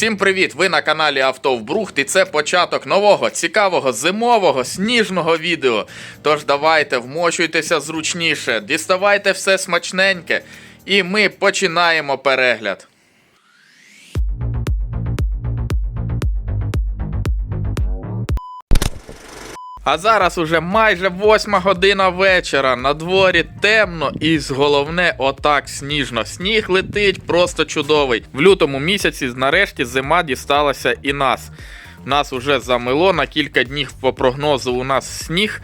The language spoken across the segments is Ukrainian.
Всім привіт! Ви на каналі Авто в Брухт і це початок нового, цікавого, зимового, сніжного відео. Тож давайте вмочуйтеся зручніше, діставайте все смачненьке, і ми починаємо перегляд. А зараз уже майже восьма година вечора. На дворі темно і головне, отак сніжно. Сніг летить просто чудовий. В лютому місяці нарешті зима дісталася і нас. Нас уже замило на кілька днів по прогнозу. У нас сніг.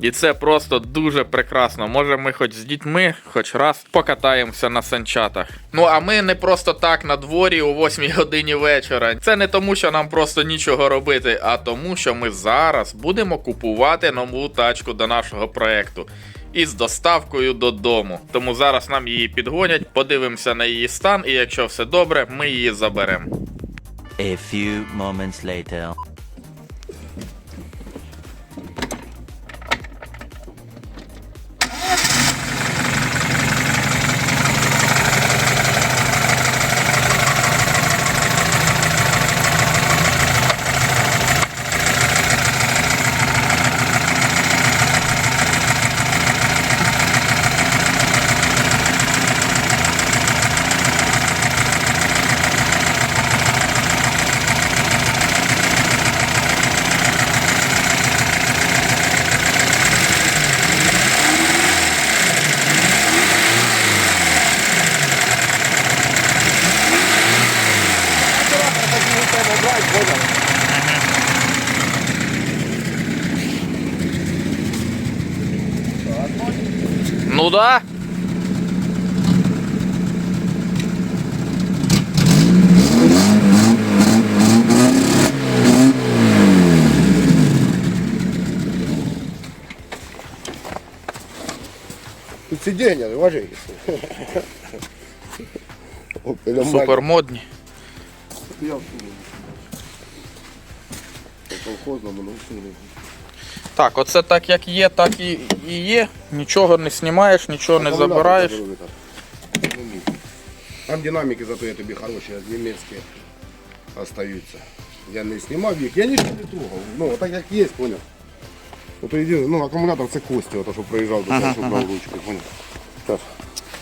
І це просто дуже прекрасно. Може, ми хоч з дітьми, хоч раз покатаємося на санчатах. Ну а ми не просто так на дворі о 8 годині вечора. Це не тому, що нам просто нічого робити, а тому, що ми зараз будемо купувати нову тачку до нашого проекту. Із доставкою додому. Тому зараз нам її підгонять, подивимося на її стан, і якщо все добре, ми її заберемо. A few moments later. Ну да. Тут сиденья, уважай. Супер модні. Я всуну. По колхозному, ну всуну. Так, оце так як є, так і, і є. Нічого не знімаєш, нічого не Аккумулятор забираєш. заберу, так. Ну, ні. Там динамики зато я тобі хороші, німецькі остаються. Я не знімав їх, я нічого не трогав. Ну, так як є, понял. От єдине, ну, акумулятор це кості, ото, що проїжджав до того, що брав ручку, понял. Так,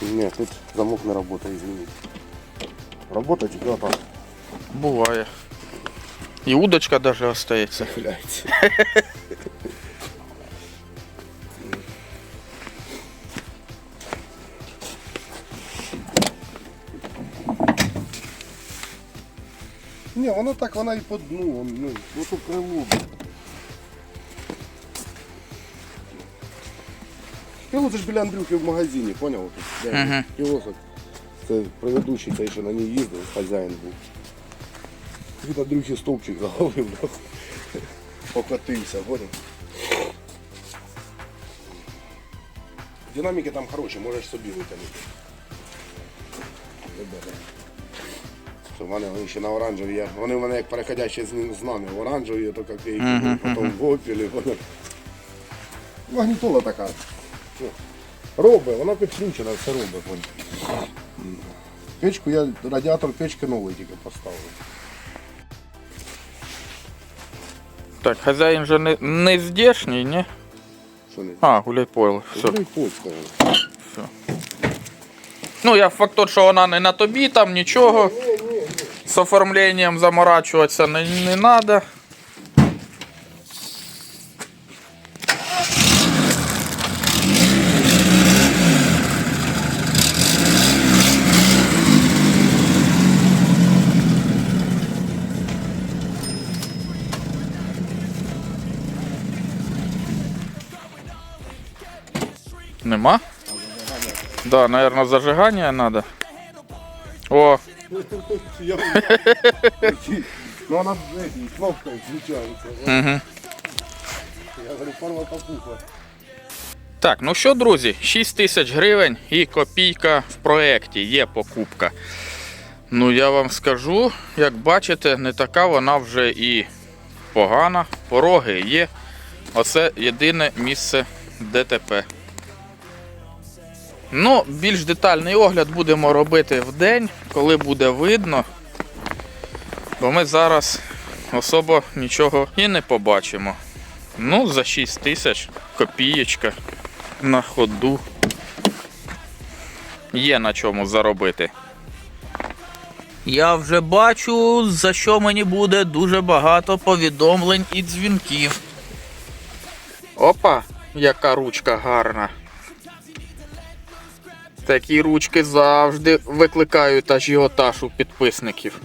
ні, тут замок не працює, извините. Работа тільки отак. Буває. І удочка навіть остається. Ні, воно так, вона і по дну, ну, ну крило. Крило це ж біля Андрюхи в магазині, поняв? Тут, де Мгм. кіосок. Це предыдущий, цей, що на ній їздив, хазяїн був. Від Андрюхи стовпчик заголив, нахуй. покотився, поняв? Динаміки там хороші, можеш собі витягнути. Ребята. Що Вони, вони ще на оранжеві, вони в мене як переходящі з ним з нами. Оранжеві, то копійки, Мгм, потім в опілі. поняв? Магнітола така. Ну, Робить, вона підключена, все робить. поняв? Печку я, радіатор печки новий тільки поставив. Так, хазяїн же не, не здешній, ні? Що не? А, гуляй. Все. Все. Польська. Ну, я факт тот, що вона не на тобі, там нічого. З оформленням заморачуватися не, не треба. Нема? Да, наверное, зажигание надо. О, Я- Ну этой, кнопкой включається. угу. Я говорю, порва попухла. Так, ну що, друзі, 6 тисяч гривень і копійка в проєкті, є покупка. Ну, я вам скажу, як бачите, не така вона вже і погана. Пороги є. Оце єдине місце ДТП. Ну, більш детальний огляд будемо робити в день, коли буде видно. бо ми зараз особо нічого і не побачимо. Ну, за 6 тисяч копієчка на ходу. Є на чому заробити. Я вже бачу, за що мені буде дуже багато повідомлень і дзвінків. Опа, яка ручка гарна. Такі ручки завжди викликають ажіотаж у підписників.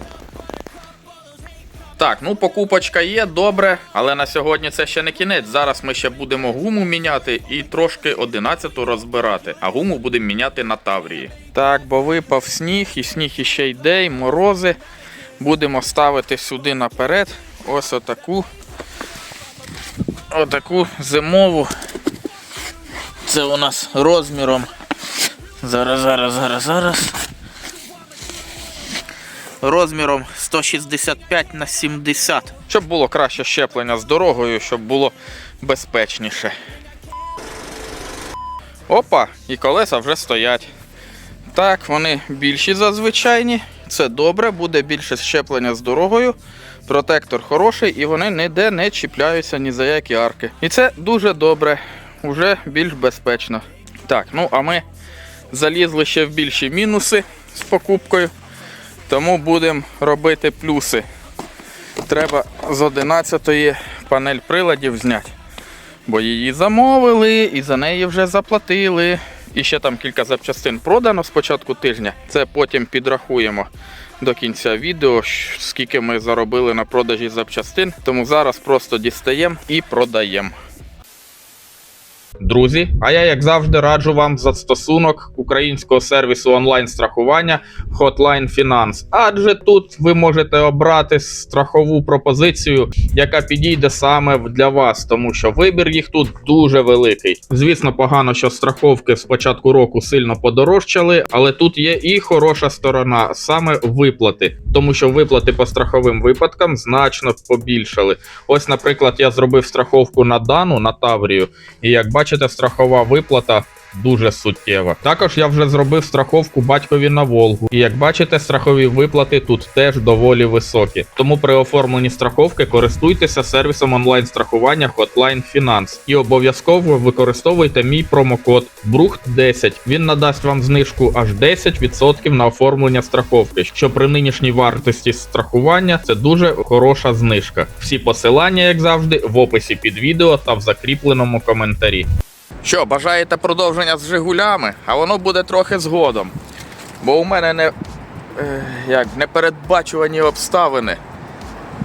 Так, ну покупочка є, добре, але на сьогодні це ще не кінець. Зараз ми ще будемо гуму міняти і трошки 11-ту розбирати, а гуму будемо міняти на Таврії. Так, бо випав сніг, і сніг іще йде, і морози. Будемо ставити сюди наперед. Ось отаку. Отаку зимову. Це у нас розміром. Зараз, зараз, зараз, зараз розміром 165 на 70. Щоб було краще щеплення з дорогою, щоб було безпечніше. Опа, і колеса вже стоять. Так, вони більші за звичайні. Це добре, буде більше щеплення з дорогою. Протектор хороший і вони ніде не чіпляються ні за які арки. І це дуже добре, вже більш безпечно. Так, ну а ми залізли ще в більші мінуси з покупкою. Тому будемо робити плюси. Треба з 11-ї панель приладів зняти. Бо її замовили і за неї вже заплатили. І ще там кілька запчастин продано з початку тижня. Це потім підрахуємо до кінця відео, скільки ми заробили на продажі запчастин. Тому зараз просто дістаємо і продаємо. Друзі, а я, як завжди, раджу вам застосунок українського сервісу онлайн-страхування Hotline Finance. Адже тут ви можете обрати страхову пропозицію, яка підійде саме для вас, тому що вибір їх тут дуже великий. Звісно, погано, що страховки з початку року сильно подорожчали, але тут є і хороша сторона, саме виплати, тому що виплати по страховим випадкам значно побільшали. Ось, наприклад, я зробив страховку на Дану на Таврію, і як бачите, страхова виплата. Дуже суттєва. Також я вже зробив страховку батькові на Волгу, і як бачите, страхові виплати тут теж доволі високі. Тому при оформленні страховки користуйтеся сервісом онлайн страхування Hotline Finance і обов'язково використовуйте мій промокод BRUCHT10. Він надасть вам знижку аж 10% на оформлення страховки, що при нинішній вартості страхування це дуже хороша знижка. Всі посилання, як завжди, в описі під відео та в закріпленому коментарі. Що, бажаєте продовження з Жигулями? А воно буде трохи згодом. Бо у мене не, е, як, непередбачувані обставини.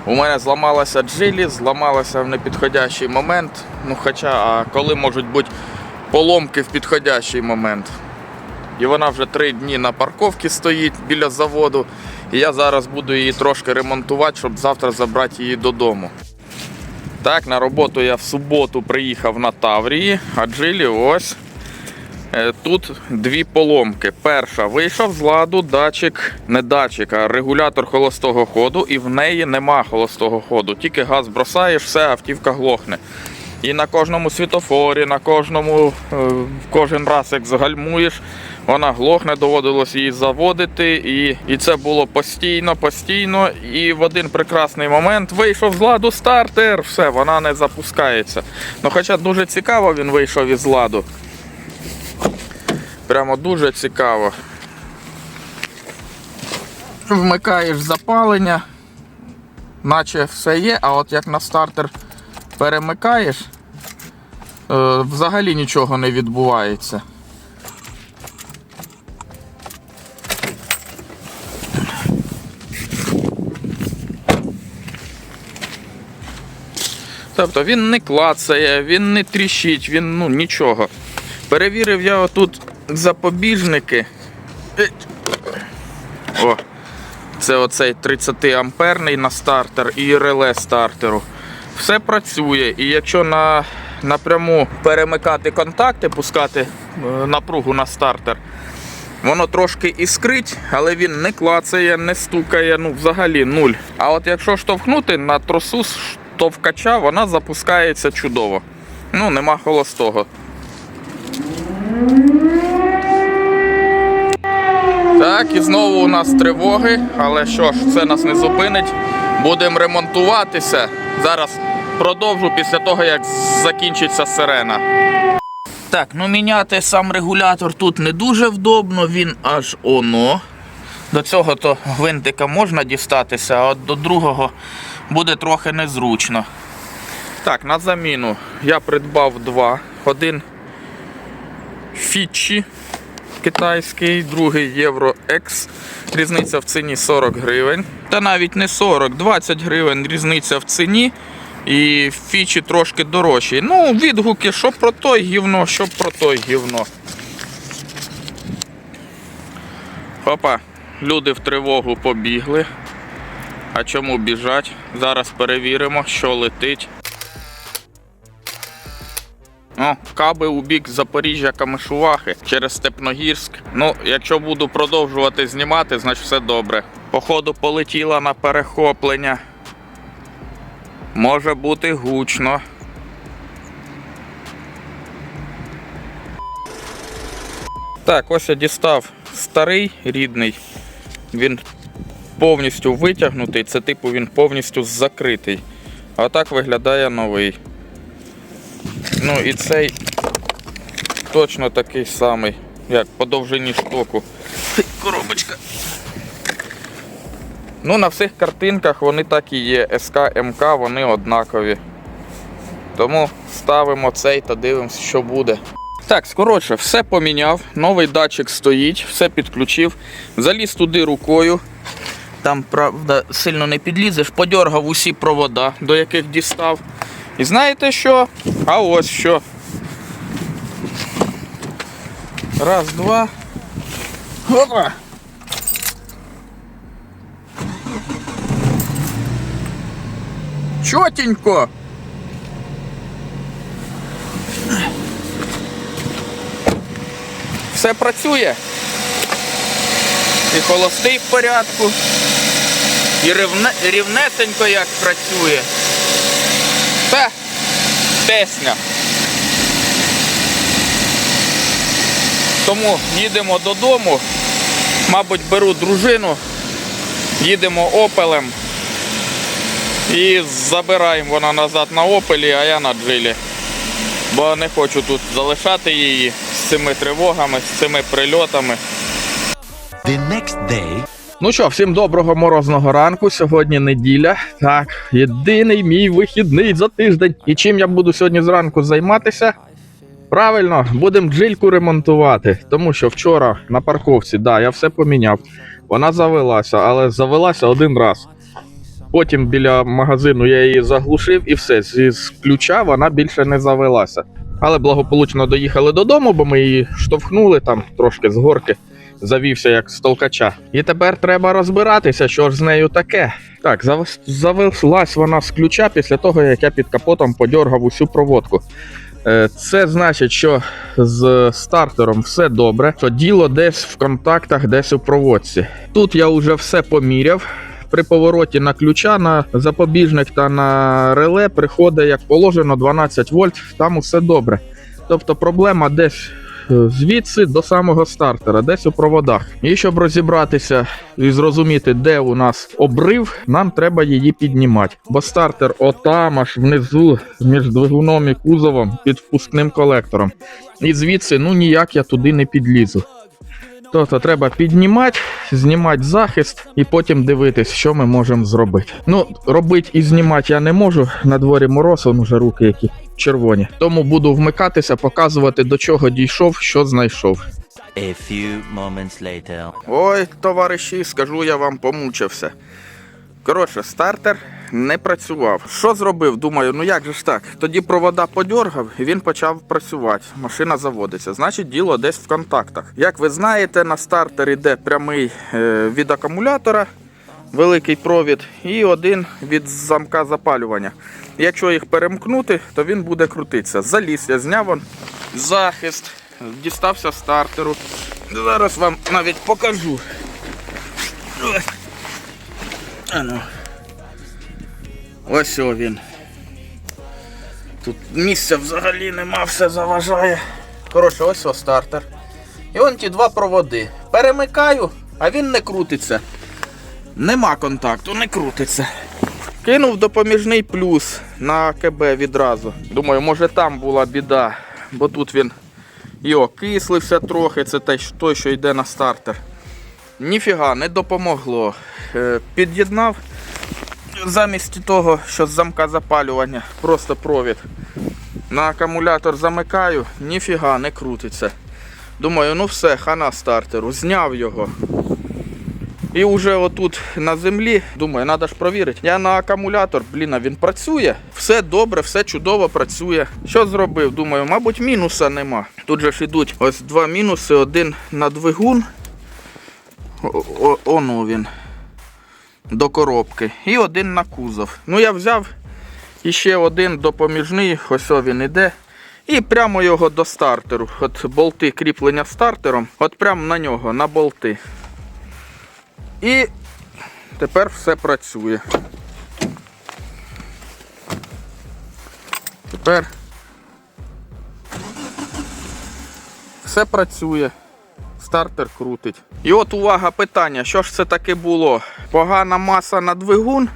У мене зламалася джилі, зламалася в непідходящий момент. Ну хоча, а коли можуть бути поломки в підходящий момент. І вона вже три дні на парковці стоїть біля заводу. І я зараз буду її трошки ремонтувати, щоб завтра забрати її додому. Так, на роботу я в суботу приїхав на Таврії, а джилі ось. Е, Тут дві поломки. Перша вийшов з ладу датчик, не датчик, а регулятор холостого ходу, і в неї нема холостого ходу. Тільки газ бросаєш, все, автівка глохне. І на кожному світофорі, на кожному, е, кожен раз, як загальмуєш, вона глохне, доводилось її заводити. І, і це було постійно, постійно. І в один прекрасний момент вийшов з ладу стартер, все, вона не запускається. Ну, хоча дуже цікаво він вийшов із ладу. Прямо дуже цікаво. Вмикаєш запалення, наче все є, а от як на стартер перемикаєш, е, взагалі нічого не відбувається. Тобто він не клацає, він не тріщить, він ну нічого. Перевірив я отут запобіжники. О, це оцей 30 амперний на стартер і реле стартеру. Все працює. І якщо на, напряму перемикати контакти, пускати е, напругу на стартер, воно трошки іскрить, але він не клацає, не стукає, ну взагалі нуль. А от якщо штовхнути на тросу штовхача, вона запускається чудово. Ну, нема холостого. Так, і знову у нас тривоги, але що ж, це нас не зупинить. Будемо ремонтуватися. Зараз продовжу після того, як закінчиться сирена. Так, ну міняти сам регулятор тут не дуже вдобно, він аж оно. До цього то гвинтика можна дістатися, а от до другого буде трохи незручно. Так, на заміну я придбав два. Один Фічі китайський, другий Євро X. Різниця в ціні 40 гривень. Та навіть не 40, 20 гривень різниця в ціні. І фічі трошки дорожчі. Ну, відгуки, що про той гівно, що про той гівно. Опа, люди в тривогу побігли. А чому біжать? Зараз перевіримо, що летить. О, каби у бік Запоріжжя Камишувахи через Степногірськ. Ну, якщо буду продовжувати знімати, значить все добре. Походу полетіла на перехоплення. Може бути гучно. Так, ось я дістав старий рідний. Він повністю витягнутий. Це типу він повністю закритий. А так виглядає новий. Ну і цей точно такий самий, як по довжині штоку. Коробочка. Ну, на всіх картинках вони так і є. СК, МК, вони однакові. Тому ставимо цей та дивимося, що буде. Так, скоротше, все поміняв. Новий датчик стоїть, все підключив. Заліз туди рукою. Там, правда, сильно не підлізеш, подьоргав усі провода, до яких дістав. І знаєте що? А ось що. Раз, два. Опа! Чотенько! Все працює. І холостий в порядку. І рівне, рівнесенько як працює. Та песня. Тому їдемо додому. Мабуть, беру дружину, їдемо опелем і забираємо вона назад на опелі, а я на джилі. Бо не хочу тут залишати її з цими тривогами, з цими прильотами. The next day. Ну що, всім доброго морозного ранку. Сьогодні неділя. Так, єдиний мій вихідний за тиждень. І чим я буду сьогодні зранку займатися? Правильно, будемо джильку ремонтувати. Тому що вчора на парковці, да, я все поміняв. Вона завелася, але завелася один раз. Потім біля магазину я її заглушив і все. З ключа вона більше не завелася. Але благополучно доїхали додому, бо ми її штовхнули там трошки з горки завівся як з толкача. І тепер треба розбиратися, що ж з нею таке. Так, зав- завелась вона з ключа після того, як я під капотом подьоргав усю проводку. Е, Це значить, що з стартером все добре, що діло десь в контактах, десь у проводці. Тут я вже все поміряв. При повороті на ключа, на запобіжник та на реле приходить, як положено, 12 вольт, там усе добре. Тобто проблема десь звідси до самого стартера, десь у проводах. І щоб розібратися і зрозуміти, де у нас обрив, нам треба її піднімати. Бо стартер отам аж внизу, між двигуном і кузовом під впускним колектором. І звідси ну ніяк я туди не підлізу. Тобто треба піднімати, знімати захист і потім дивитись, що ми можемо зробити. Ну, робити і знімати я не можу. На дворі мороз, он уже руки які червоні. Тому буду вмикатися, показувати до чого дійшов, що знайшов. A few moments later. Ой, товариші, скажу я вам, помучився. Коротше, стартер не працював. Що зробив? Думаю, ну як же ж так? Тоді провода подьоргав, і він почав працювати. Машина заводиться. Значить, діло десь в контактах. Як ви знаєте, на стартер іде прямий е, від акумулятора, великий провід, і один від замка запалювання. Якщо їх перемкнути, то він буде крутитися. Заліз, я зняв он захист, дістався стартеру. Зараз вам навіть покажу. Ану. Ось о він. Тут місця взагалі нема, все заважає. Коротше, ось о стартер. І вон ті два проводи. Перемикаю, а він не крутиться. Нема контакту, не крутиться. Кинув допоміжний плюс на КБ відразу. Думаю, може там була біда, бо тут він і окислився трохи, це той, що йде на стартер. Ніфіга, не допомогло. Е, Під'єднав замість того, що з замка запалювання, просто провід. На акумулятор замикаю, ніфіга не крутиться. Думаю, ну все, хана стартеру, зняв його. І вже отут на землі, думаю, треба ж провірити. Я на акумулятор, блін, він працює. Все добре, все чудово працює. Що зробив? Думаю, мабуть, мінуса нема. Тут же ж ідуть ось два мінуси, один на двигун. О, о, оно він. До коробки. І один на кузов. Ну, я взяв і ще один допоміжний, ось о він іде. І прямо його до стартеру. От болти кріплення стартером, от прямо на нього, на болти. І тепер все працює. Тепер все працює. Стартер крутить. І от увага, питання, що ж це таке було? Погана маса на двигун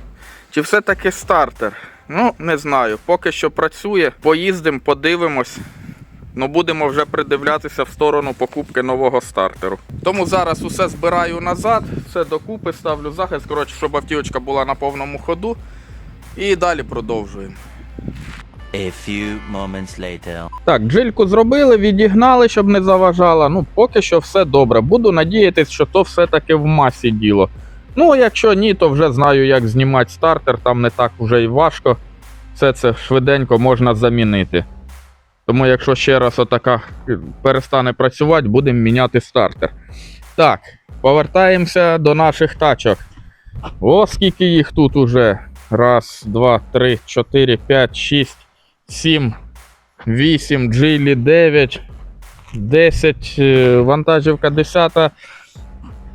чи все-таки стартер? Ну, не знаю. Поки що працює. Поїздимо, подивимось. Ну, будемо вже придивлятися в сторону покупки нового стартеру. Тому зараз усе збираю назад, все докупи, ставлю захист, коротше, щоб автівочка була на повному ходу. І далі продовжуємо. A few moments later. Так, джильку зробили, відігнали, щоб не заважала. Ну, поки що все добре. Буду надіятись, що то все-таки в масі діло. Ну, якщо ні, то вже знаю, як знімати стартер, там не так вже і важко. Все це швиденько можна замінити. Тому, якщо ще раз отака перестане працювати, будемо міняти стартер. Так, повертаємося до наших тачок. О, скільки їх тут уже. Раз, два, три, чотири, п'ять, шість, сім, 8, джилі 9, 10, е, вантажівка 10.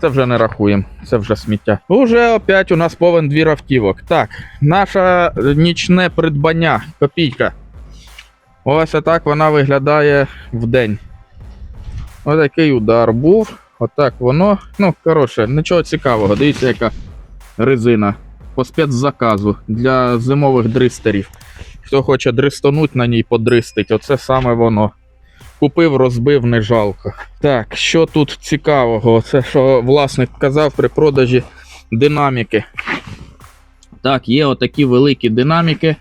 Це вже не рахуємо, це вже сміття. Уже опять у нас повен двір автівок. Так, наше нічне придбання, копійка. Ось так вона виглядає в день. Ось такий удар був. Отак воно. Ну, коротше, нічого цікавого. Дивіться, яка резина по спецзаказу для зимових дристерів. Хто хоче дристануть на ній, подристить. Оце саме воно. Купив, розбив, не жалко. Так, що тут цікавого? Це що власник казав при продажі динаміки. Так, є отакі великі динаміки,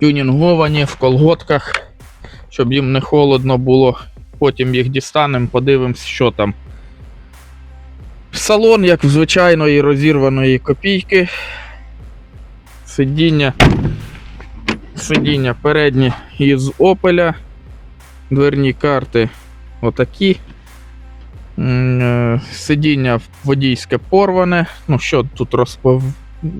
тюнінговані в колготках, щоб їм не холодно було. Потім їх дістанемо, подивимось, що там. Салон, як в звичайної розірваної копійки. Сидіння сидіння передні із Опеля. Дверні карти отакі. Е, Сидіння водійське порване. Ну, що тут розпов...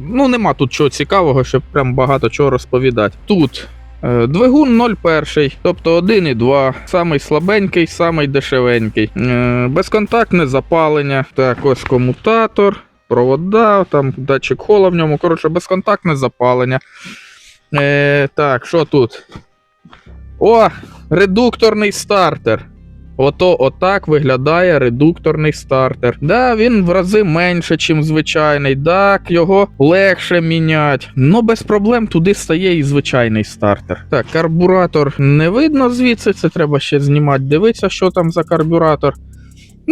Ну, нема тут чого цікавого, щоб прям багато чого розповідати. Тут е, двигун 01, тобто 1,2, самий слабенький, самий дешевенький. Е, Безконтактне запалення. Так, ось комутатор, провода, там датчик хола в ньому. Коротше, безконтактне запалення. Е, так, що тут? О, редукторний стартер. Ото отак виглядає редукторний стартер. Да, він в рази менше, ніж звичайний. Так, його легше міняти. Ну, без проблем туди стає і звичайний стартер. Так, карбуратор не видно звідси, це треба ще знімати, дивитися, що там за карбюратор.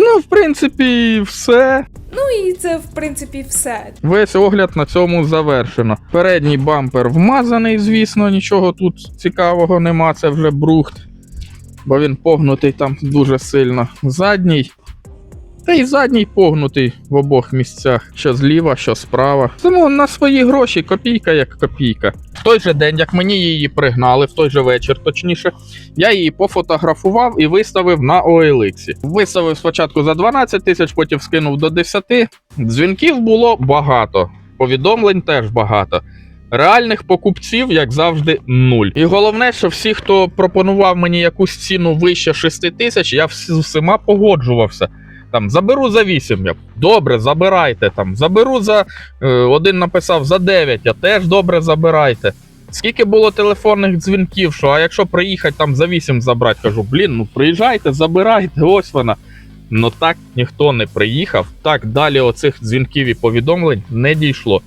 Ну, в принципі, все. Ну і це в принципі все. Весь огляд на цьому завершено. Передній бампер вмазаний, звісно, нічого тут цікавого нема, це вже брухт, бо він погнутий там дуже сильно. Задній. Та й задній погнутий в обох місцях, що зліва, що справа. Тому на свої гроші копійка як копійка. В той же день, як мені її пригнали, в той же вечір, точніше, я її пофотографував і виставив на OLX. Виставив спочатку за 12 тисяч, потім скинув до 10. Дзвінків було багато, повідомлень теж багато. Реальних покупців, як завжди, нуль. І головне, що всі, хто пропонував мені якусь ціну вище 6 тисяч, я всіма погоджувався. Там заберу за 8, я добре, забирайте. Там заберу за е, один написав за 9, я теж добре забирайте. Скільки було телефонних дзвінків, що а якщо приїхати там за 8 забрати, кажу, блін, ну приїжджайте, забирайте, ось вона. Ну так ніхто не приїхав. Так далі оцих дзвінків і повідомлень не дійшло.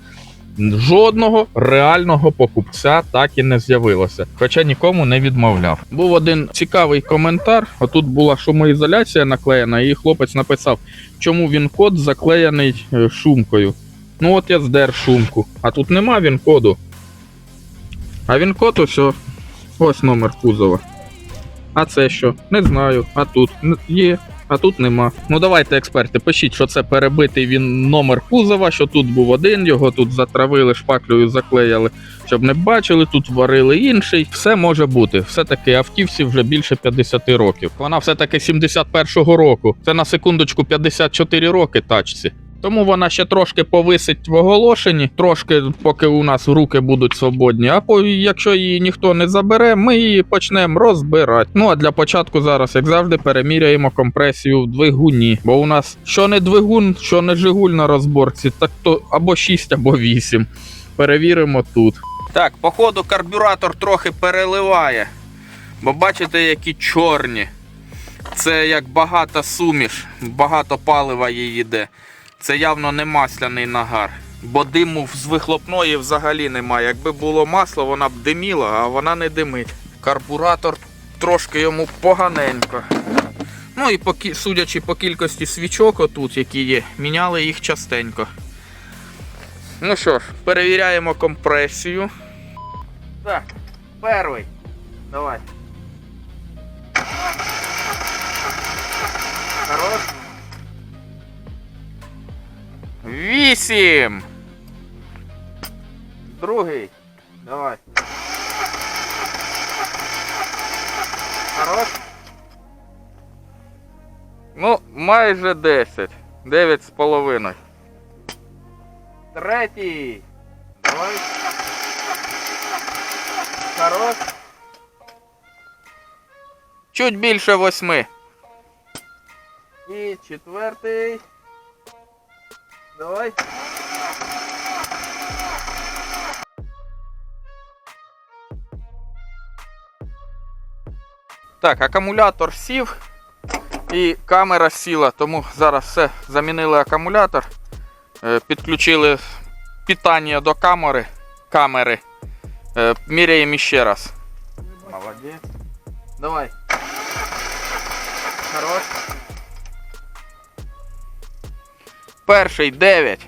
Жодного реального покупця так і не з'явилося, хоча нікому не відмовляв. Був один цікавий коментар. Отут була шумоізоляція наклеєна, і хлопець написав, чому він код заклеєний е, шумкою. Ну от я здер шумку, а тут нема він коду. А він код ось, ось номер кузова. А це що? Не знаю. А тут є, а тут нема. Ну давайте, експерти, пишіть, що це перебитий він номер кузова, що тут був один, його тут затравили, шпаклею заклеяли, щоб не бачили, тут варили інший. Все може бути. Все-таки автівці вже більше 50 років. Вона все-таки 71-го року. Це на секундочку 54 роки тачці. Тому вона ще трошки повисить в оголошенні, трошки, поки у нас руки будуть свободні. А по, якщо її ніхто не забере, ми її почнемо розбирати. Ну а для початку зараз, як завжди, переміряємо компресію в двигуні. Бо у нас що не двигун, що не жигуль на розборці, так то або 6, або 8. Перевіримо тут. Так, походу, карбюратор трохи переливає. Бо бачите, які чорні. Це як багата суміш, багато палива їй йде. Це явно не масляний нагар. Бо диму з вихлопної взагалі немає. Якби було масло, вона б диміла, а вона не димить. Карбуратор трошки йому поганенько. Ну і по, судячи по кількості свічок отут, які є, міняли їх частенько. Ну що ж, перевіряємо компресію. Так, перший. Давай. Хорош. Вісім. Другий. Давай. Хорош. Ну, майже 10. 9 з половиною. Третій. Давай. Хорош. Чуть більше восьми. І четвертий. Давай. Так, акумулятор сів і камера сіла, тому зараз все замінили акумулятор, е, підключили питання до камери. камери. Е, Міряємо ще раз. Молодець. Давай. Хорош. Перший 9.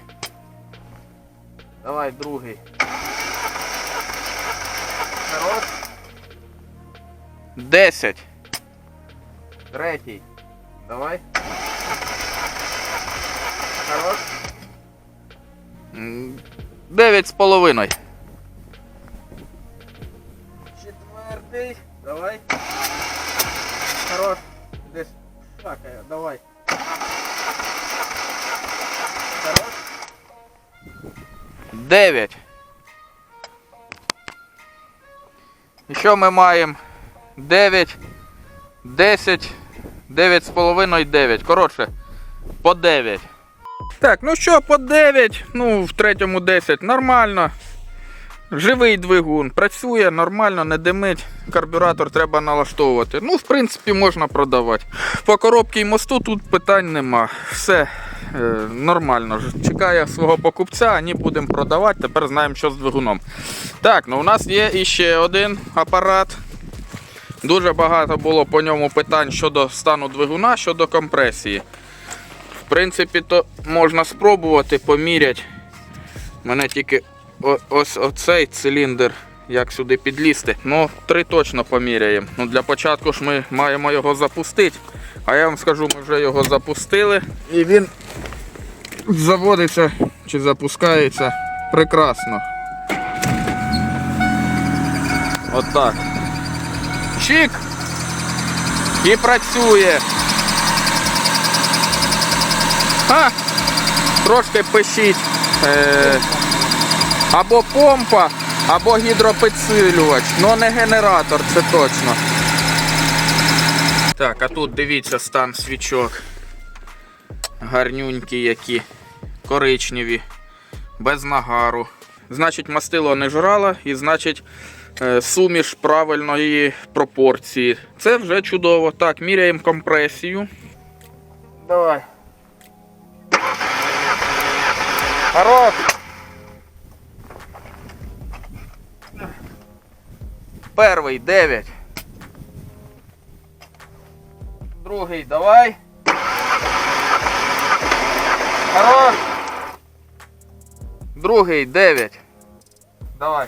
Давай, другий. Хорош. 10. Третій. Давай. Хорош. Дев'ять з половиною. Четвертий. Давай. Хорош. Десь шакає. Давай. 9. І що ми маємо? 9, 10, 9,5 і 9. Коротше, по 9. Так, ну що, по 9, ну, в третьому 10 нормально. Живий двигун, працює нормально, не димить, карбюратор треба налаштовувати. Ну, в принципі, можна продавати. По коробці і мосту тут питань нема. Все нормально. Чекає свого покупця, а ні будемо продавати. Тепер знаємо, що з двигуном. Так, ну у нас є іще один апарат. Дуже багато було по ньому питань щодо стану двигуна, щодо компресії. В принципі, то можна спробувати поміряти. Мене тільки ось оцей циліндр, як сюди підлізти. Ну, три точно поміряємо. Ну, для початку ж ми маємо його запустити. А я вам скажу, ми вже його запустили. І він заводиться чи запускається прекрасно. Отак. Чик! І працює. А, трошки пишіть. Е, або помпа, або гідропідсилювач. Ну не генератор, це точно. Так, а тут дивіться стан свічок. Гарнюнькі які, коричневі, без нагару. Значить, мастило не жрало і значить е, суміш правильної пропорції. Це вже чудово. Так, міряємо компресію. Давай. Хорош! Перший, 9. Другий давай. Хорош. Другий 9. Давай.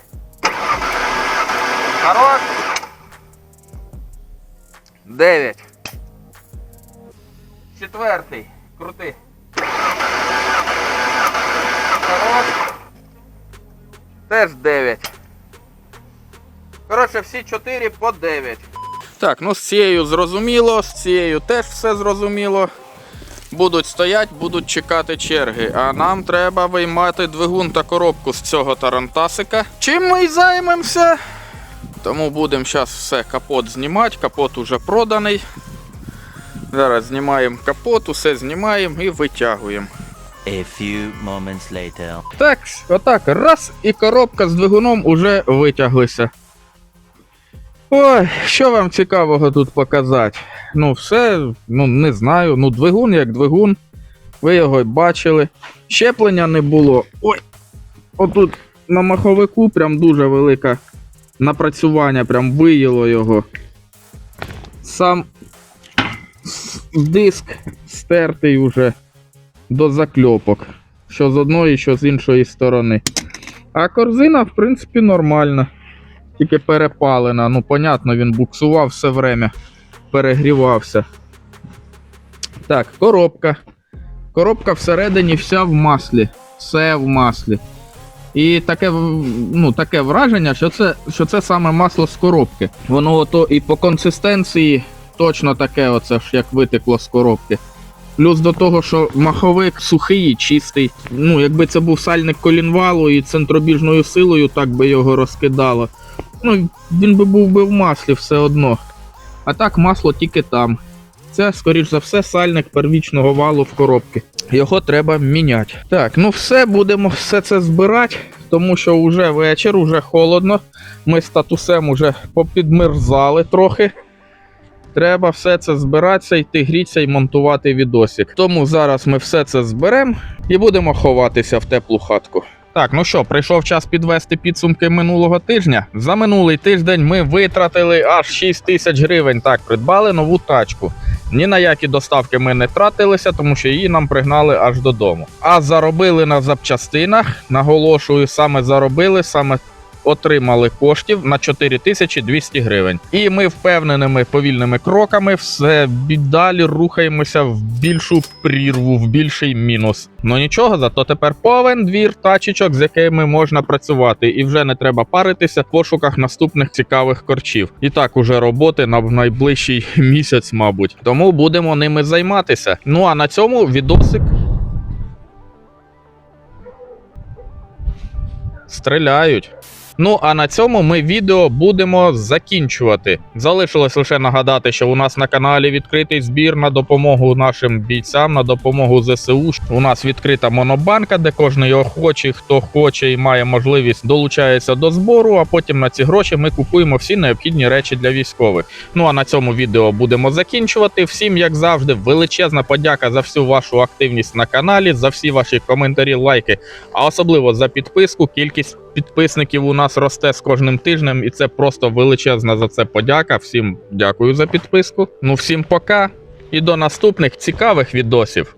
Хорош. 9. Четвертий. Крути. Хорош. Теж 9. Коротше, всі 4 по 9. Так, ну з цією зрозуміло, з цією теж все зрозуміло. Будуть стоять, будуть чекати черги. А нам треба виймати двигун та коробку з цього тарантасика. Чим ми й займемося? Тому будемо зараз все капот знімати. Капот уже проданий. Зараз знімаємо капот, усе знімаємо і витягуємо. A few moments later. Так, отак, раз, і коробка з двигуном уже витяглися. Ой, що вам цікавого тут показати? Ну, все, ну не знаю. Ну, двигун як двигун. Ви його й бачили. Щеплення не було. Ой! Отут на маховику прям дуже велике напрацювання, прям виїло його. Сам диск стертий уже до закльопок. Що з одної, що з іншої сторони. А корзина, в принципі, нормальна. Тільки перепалена. Ну, понятно, він буксував все время. Перегрівався. Так, коробка. Коробка всередині вся в маслі. Все в маслі. І таке, ну, таке враження, що це, що це саме масло з коробки. Воно ото і по консистенції точно таке, оце ж як витекло з коробки. Плюс до того, що маховик сухий і чистий. Ну, якби це був сальник колінвалу і центробіжною силою так би його розкидало. Ну, він би був би в маслі все одно. А так масло тільки там. Це, скоріш за все, сальник первічного валу в коробці. Його треба міняти. Так, ну все, будемо все це збирати, тому що вже вечір, вже холодно. Ми з татусем уже попідмерзали трохи. Треба все це збиратися, йти грітися і монтувати відосик. Тому зараз ми все це зберемо і будемо ховатися в теплу хатку. Так, ну що, прийшов час підвести підсумки минулого тижня. За минулий тиждень ми витратили аж 6 тисяч гривень. Так, придбали нову тачку. Ні на які доставки ми не тратилися, тому що її нам пригнали аж додому. А заробили на запчастинах, наголошую, саме заробили, саме отримали коштів на 4200 гривень. І ми впевненими повільними кроками все далі рухаємося в більшу прірву, в більший мінус. Ну нічого, зато тепер повен двір тачечок, з якими можна працювати, і вже не треба паритися в пошуках наступних цікавих корчів. І так уже роботи на найближчий місяць, мабуть. Тому будемо ними займатися. Ну а на цьому відосик. Стріляють. Ну а на цьому ми відео будемо закінчувати. Залишилось лише нагадати, що у нас на каналі відкритий збір на допомогу нашим бійцям, на допомогу ЗСУ. У нас відкрита монобанка, де кожний охочий, хто хоче і має можливість, долучається до збору. А потім на ці гроші ми купуємо всі необхідні речі для військових. Ну а на цьому відео будемо закінчувати. Всім, як завжди, величезна подяка за всю вашу активність на каналі, за всі ваші коментарі, лайки, а особливо за підписку. Кількість підписників у нас росте з кожним тижнем, і це просто величезна за це подяка. Всім дякую за підписку. Ну всім пока і до наступних цікавих відосів.